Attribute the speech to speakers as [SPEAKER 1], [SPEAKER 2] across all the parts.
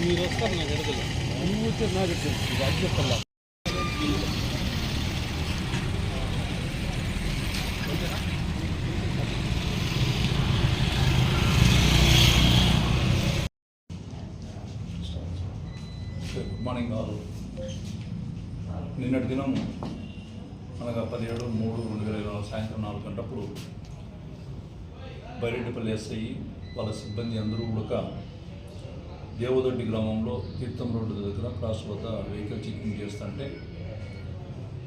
[SPEAKER 1] మీరు వస్తారు నాకు ఎడగలు నువ్వు వచ్చే నాకు తెలుసు అది చెప్పాలా
[SPEAKER 2] గుడ్ మార్నింగ్ ఆల్ నిన్నటి దినం అనగా పదిహేడు మూడు రెండు వేల ఇరవై సాయంత్రం నాలుగు గంటప్పుడు బైరెడ్డిపల్లి ఎస్ఐ వాళ్ళ సిబ్బంది అందరూ కూడా దేవదొడ్డి గ్రామంలో తీర్థం రోడ్డు దగ్గర క్రాస్ వద్ద వెహికల్ చెకింగ్ చేస్తుంటే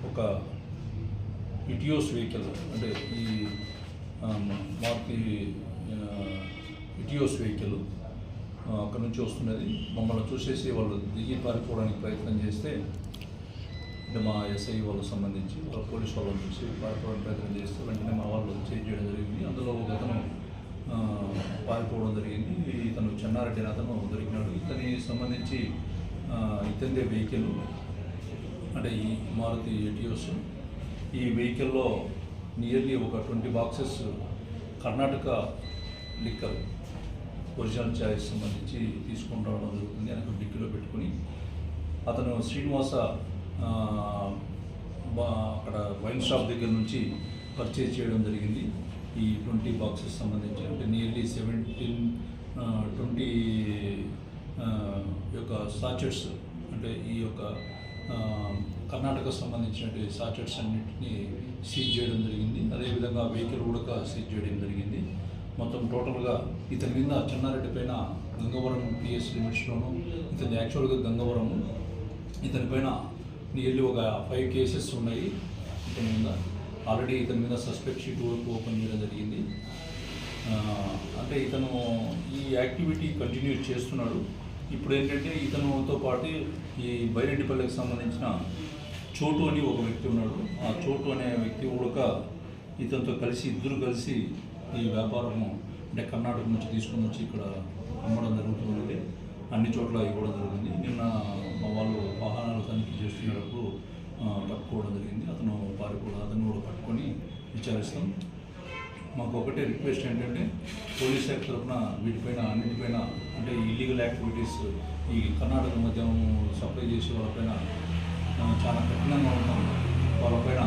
[SPEAKER 2] ఒక ఇటియోస్ వెహికల్ అంటే ఈ మార్తి మారుతి ఇటియోస్ వెహికల్ అక్కడ నుంచి వస్తున్నది. మమ్మల్ని చూసేసి వాళ్ళు దిగి పారిపోవడానికి ప్రయత్నం చేస్తే అంటే మా ఎస్ఐ వాళ్ళకి సంబంధించి వాళ్ళ పోలీస్ వాళ్ళని చూసి పారిపోవడానికి ప్రయత్నం చేస్తే వెంటనే మా వాళ్ళు చేంజ్ చేయడం జరిగింది. అందులో ఒక అతను పారిపోవడం జరిగింది. ఇతను చెన్నారెడ్డి అతను దొరికినాడు. ఇతని సంబంధించి ఆ, ఇతనిదే వెహికల్ అంటే ఈ మారుతి ఎటియోస్ ఈ వెహికల్లో నియర్లీ ఒక twenty boxes Karnataka liquor original choice సంబంధించి తీసుకొని రావడం జరుగుతుంది వెనక డిక్కీలో పెట్టుకుని. అతను శ్రీనివాస అక్కడ వైన్ షాప్ దగ్గర నుంచి పర్చేజ్ చేయడం జరిగింది. ఈ ట్వంటీ బాక్సెస్ సంబంధించి అంటే నియర్లీ సెవెంటీన్ ట్వంటీ యొక్క సాచెట్స్ అంటే ఈ యొక్క కర్ణాటకకు కర్ణాటక సంబంధించినటువంటి సాచెట్స్ అన్నింటినీ సీజ్ చేయడం జరిగింది. అదేవిధంగా వెహికల్ కూడా సీజ్ చేయడం జరిగింది. మొత్తం టోటల్గా ఇతని మీద చెన్నారెడ్డి పైన గంగవరం పిఎస్ లిమిట్స్లోను ఇతని యాక్చువల్గా గంగవరం ఇతని పైన నియర్లీ ఒక ఫైవ్ కేసెస్ ఉన్నాయి ఇతని మీద. ఆల్రెడీ ఇతని మీద సస్పెక్ట్ షీట్ వరకు ఓపెన్ చేయడం జరిగింది. అంటే ఇతను ఈ యాక్టివిటీ కంటిన్యూ చేస్తున్నాడు. ఇప్పుడు ఏంటంటే ఇతనుతో పాటు ఈ బైరెడ్డిపల్లికి సంబంధించిన చోటు అని ఒక వ్యక్తి ఉన్నాడు. ఆ చోటు అనే వ్యక్తి కూడా ఇతనితో కలిసి ఇద్దరు కలిసి ఈ వ్యాపారము అంటే కర్ణాటక నుంచి తీసుకొని వచ్చి ఇక్కడ అమ్మడం జరుగుతున్నది. అన్ని చోట్ల ఇవ్వడం జరిగింది. నిన్న మా వాళ్ళు వాహనాలు తనిఖీ చేస్తున్నప్పుడు పట్టుకోవడం జరిగింది. అతను పారిపోవడం అతను కూడా పట్టుకొని విచారిస్తాం. మాకు ఒకటే రిక్వెస్ట్ ఏంటంటే పోలీస్ శాఖ తరఫున వీటిపైన అన్నిటిపైన అంటే ఇల్లీగల్ యాక్టివిటీస్ ఈ కర్ణాటక మద్యం సప్లై చేసే వాళ్ళపైన చాలా కఠినంగా ఉన్నాం. వాళ్ళపైన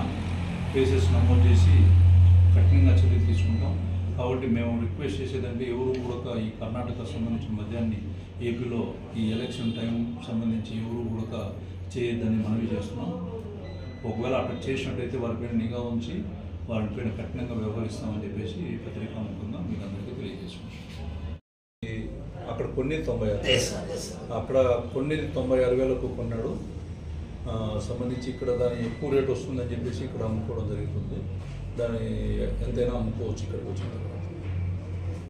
[SPEAKER 2] కేసెస్ నమోదు చేసి కఠినంగా చర్య తీసుకుంటాం. కాబట్టి మేము రిక్వెస్ట్ చేసేదంటే ఎవరు కూడా ఈ కర్ణాటక సంబంధించిన మద్యాన్ని ఏపీలో ఈ ఎలక్షన్ టైం సంబంధించి ఎవరు కూడా చేయొద్దని మనవి చేస్తున్నాం. ఒకవేళ అక్కడ చేసినట్టయితే వారిపైన నిఘా ఉంచి వారిపైన కఠినంగా వ్యవహరిస్తామని చెప్పేసి పత్రికాముఖంగా మీకు అందరికీ తెలియజేసుకుంటాం అక్కడ కొన్ని తొంభై ఆరు అక్కడ కొన్ని తొంభై ఆరు వేలకు కొన్నాడు. సంబంధించి ఇక్కడ దాని ఎక్కువ రేట్ వస్తుందని చెప్పేసి ఇక్కడ అమ్ముకోవడం జరుగుతుంది. దాన్ని ఎంతైనా అమ్ముకోవచ్చు ఇక్కడికి వచ్చిన తర్వాత.